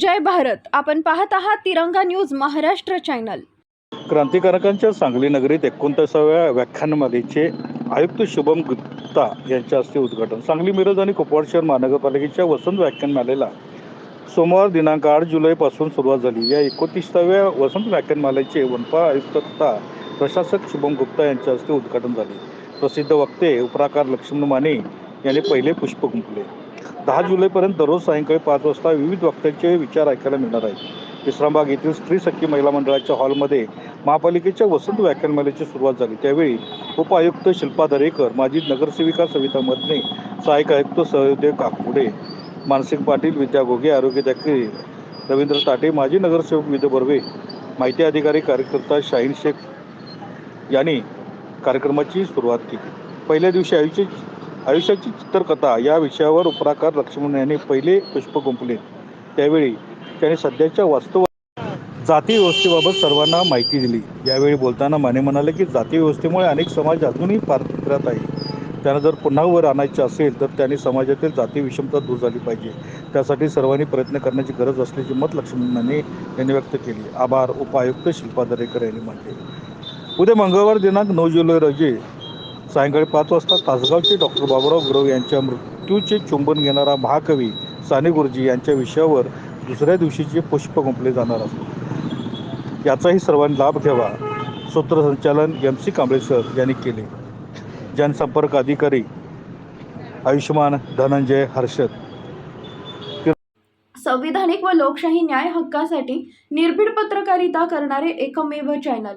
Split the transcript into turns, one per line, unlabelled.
जय भारत. आपण पाहत आहात तिरंगा न्यूज महाराष्ट्र चॅनल.
क्रांतिकारकांच्या सांगली नगरीत एकोणतीसाव्या व्याख्यानमालेचे आयुक्त शुभम गुप्ता यांच्या हस्ते उद्घाटन. सांगली मिरज आणि कुपवाड शहर महानगरपालिकेच्या वसंत व्याख्यानमालेला सोमवार दिनांक आठ जुलैपासून सुरुवात झाली. या एकोणतीसाव्या वसंत व्याख्यानमालेचे वनपा आयुक्त तथा प्रशासक शुभम गुप्ता यांच्या हस्ते उद्घाटन झाले. प्रसिद्ध वक्ते उपराकार लक्ष्मण माने यांनी पहिले पुष्प गुंपले दहा जुलैपर्यंत दररोज सायंकाळी पाच वाजता विविध वक्त्यांचे विचार ऐकायला मिळणार आहेत. विश्रामबाग येथील स्त्री सखी महिला मंडळाच्या हॉलमध्ये महापालिकेच्या वसंत व्याख्यानमालेची सुरुवात झाली. त्यावेळी उपआयुक्त शिल्पा दरेकर माजी नगरसेविका सविता मदने सहाय्यक आयुक्त सहदेव काकुडे मानसिंग पाटील विद्या घोगे आरोग्य अधिकारी रवींद्र ताटे माजी नगरसेवक विद बर्वे माहिती अधिकारी कार्यकर्ता शाहीन शेख यांनी कार्यक्रमाची सुरुवात केली. पहिल्या दिवशी आयुष्य आयुष्याची चित्रकथा या विषयावर उपराकार लक्ष्मण यांनी पहिले पुष्प गुंपले त्यावेळी त्यांनी सध्याच्या वास्तव जाती व्यवस्थेबाबत सर्वांना माहिती दिली. यावेळी बोलताना माने म्हणाले की जाती व्यवस्थेमुळे अनेक समाज अजूनही पारत्र्यात आहे त्यांना जर पुन्हा वर आणायचे असेल तर त्यांनी समाजातील जाती विषमता दूर झाली पाहिजे. त्यासाठी सर्वांनी प्रयत्न करण्याची गरज असल्याचे मत लक्ष्मणाने यांनी व्यक्त केली. आभार उपायुक्त शिल्पा दरेकर यांनी म्हटले उद्या मंगळवार दिनांक नऊ जुलै रोजी सायंकाळी पाच वाजता तासगावचे डॉक्टर बाबुराव गुरव यांच्या मृत्यूचे चुंबन घेणारा महाकवी साने गुरुजी यांच्या विषयावर दुसऱ्या दिवशीचे पुष्प गुंपले जाणार असतो. याचाही सर्वांनी लाभ घ्यावा सूत्रसंचालन एम सी कांबळे सर यांनी केले. जनसंपर्क अधिकारी आयुष्यमान धनंजय हर्षद.
संविधानिक व लोकशाही न्याय हक्कासाठी निर्भीड पत्रकारिता करणारे एकमेव चॅनल.